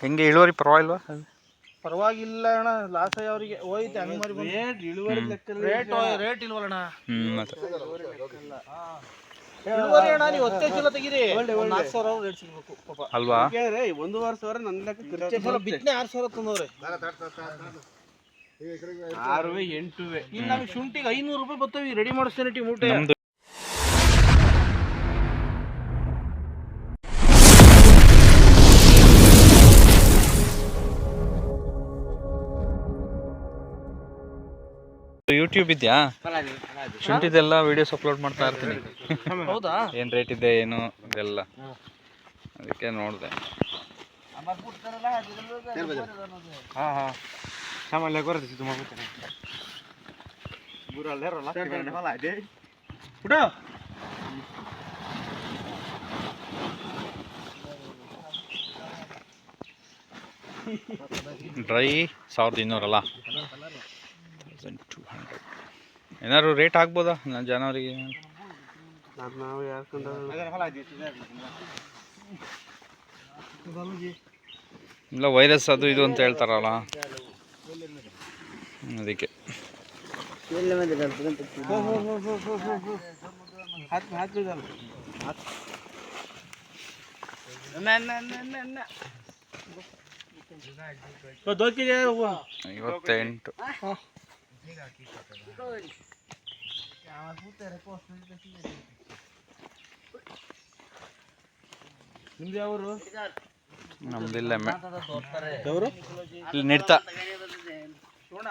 ಹೆಂಗೆ ಇಳುವರಿ ಪರವಾಗಿಲ್ವಾ? ಪರವಾಗಿಲ್ಲ ಅಣ್ಣ. ಲಾಸ್ ಅವರಿಗೆ ಹೋಯ್ತು. ಹಂಗ್ ಮರಿ ರೇಟ್ ಇಳುವರಿ ರೇಟ್ ಇಳುವರಿ ಅಣ್ಣ ನೀವು ಹತ್ತೇ ಚೀಲ ತೆಗೀರಿ. ಒಂದ್ ನಾಲ್ಕು ಸಾವಿರ ರೇಟ್ ಸಿಗ್ಬೇಕು ಪಾಪ. ಅಲ್ವಾ? ಒಂದೂವರೆ ಸಾವಿರ ನನ್ನ ಲೆಕ್ಕ ಬಿತ್ತನೆ ಆರು ಸಾವಿರ ತಂದವ್ರೆ. ಆರುವೆ ಎಂಟುವೆ. ಇನ್ನು ನಮ್ಗೆ ಶುಂಠಿಗೆ ಐನೂರು ರೂಪಾಯಿ ಬರ್ತವೆ. ರೆಡಿ ಮಾಡಿಸ್ತೇನೆ ಟೀ ಮೂಟೆ ಯೂಟ್ಯೂಬ್ ಇದೆಯಾ? ಶುಂಠಿದೆಲ್ಲ ವಿಡಿಯೋಸ್ ಅಪ್ಲೋಡ್ ಮಾಡ್ತಾ ಇರ್ತೀನಿ. ಹೌದಾ? ಏನು ರೇಟ್ ಇದೆ ಏನು ಇದೆಲ್ಲ? ಅದಕ್ಕೆ ನೋಡಿದೆ. ಹಾ ಹಾ. ಸಾಮಾನ್ಯ ಕೊರತೆ ತುಂಬ ಮಾಡ್ತಾರೆ ಬುರಲ್ಲೇ ರೊಲ್ಲ ಹೊಲ ಇದೆ ಬಿಡು ಡ್ರೈ ಸಾವಿರದ ಇನ್ನೂರಲ್ಲ? ಟೂ ಹಂಡ್ರೆಡ್ ಏನಾದ್ರು ರೇಟ್ ಆಗ್ಬೋದಾ ನಾನು ಜನವರಿಗೆ? ನಾವು ಯಾಕಂದ್ರೆ ಇಲ್ಲ ವೈರಸ್ ಅದು ಇದು ಅಂತ ಹೇಳ್ತಾರಲ್ಲ ಅದಕ್ಕೆ ಐವತ್ತೆಂಟು. ನಿಮ್ದು ಯಾವರು? ನಮ್ದಿಲ್ಲ ಮ್ಯಾಮ್ ಅವರು ಇಲ್ಲಿ ನಿಡ್ತಾ.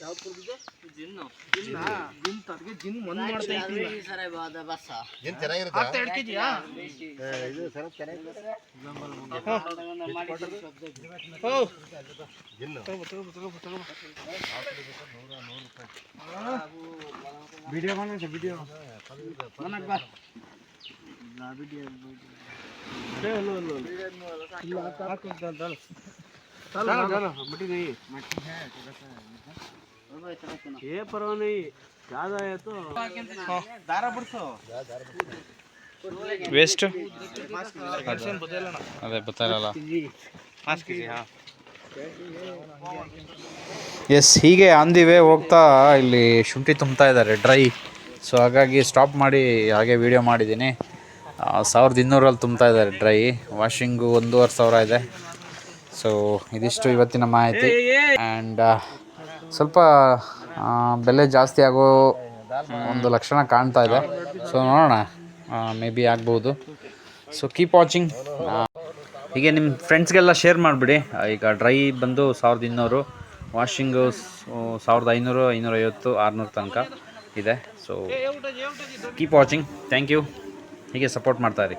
ಯಾವ್ದು ಕೊಡ್ತಿದ್ದೆಯಾ ಯಾವ್ದು ಕೊಡ್ತಿದ್ದೆ ಜಿನ್ನು ಜಿನ್ನ ಜಿನ್ ತಡ್ಗೆ ಜಿನ್ ಒಂದ್ ಮಾಡ್ತಾ ಇದ್ದೀನಿ ಹತ್ತು ಎರಡು ಕೆಜಿಯಾ ಹೋ ತಗೋ ತಗೋ ತಗೋ ತಗೋ ವಿಡಿಯೋ ಬಂದ ವಿಡಿಯೋ ಅದೇ ಬತ್ತಲ್ಲ ಎಸ್ ಹೀಗೆ ಆನ್ ದಿ ವೇ ಹೋಗ್ತಾ ಇಲ್ಲಿ ಶುಂಠಿ ತುಂಬ್ತಾ ಇದ್ದಾರೆ ಡ್ರೈ ಸೊ ಹಾಗಾಗಿ ಸ್ಟಾಪ್ ಮಾಡಿ ಹಾಗೆ ವಿಡಿಯೋ ಮಾಡಿದ್ದೀನಿ. ಸಾವಿರದ ಇನ್ನೂರಲ್ಲಿ ತುಂಬ್ತಾ ಇದ್ದಾರೆ ಡ್ರೈ ವಾಷಿಂಗು ಒಂದೂವರೆ ಸಾವಿರ ಇದೆ. ಸೊ ಇದಿಷ್ಟು ಇವತ್ತಿನ ಮಾಹಿತಿ. ಆ್ಯಂಡ್ ಸ್ವಲ್ಪ ಬೆಲೆ ಜಾಸ್ತಿ ಆಗೋ ಒಂದು ಲಕ್ಷಣ ಕಾಣ್ತಾ ಇದೆ. ಸೊ ನೋಡೋಣ. ಮೇ ಬಿ ಆಗ್ಬೋದು. ಸೊ ಕೀಪ್ ವಾಚಿಂಗ್ ಹೀಗೆ ನಿಮ್ಮ ಫ್ರೆಂಡ್ಸ್ಗೆಲ್ಲ ಶೇರ್ ಮಾಡಿಬಿಡಿ. ಈಗ ಡ್ರೈ ಬಂದು ಸಾವಿರದ ಇನ್ನೂರು ವಾಷಿಂಗು ಸಾವಿರದ ಐನೂರು ಐನೂರೈವತ್ತು ಆರುನೂರು ತನಕ ಇದೆ. So keep watching thank you ಹೀಗೆ ಸಪೋರ್ಟ್ ಮಾಡ್ತಾ ಇರಿ.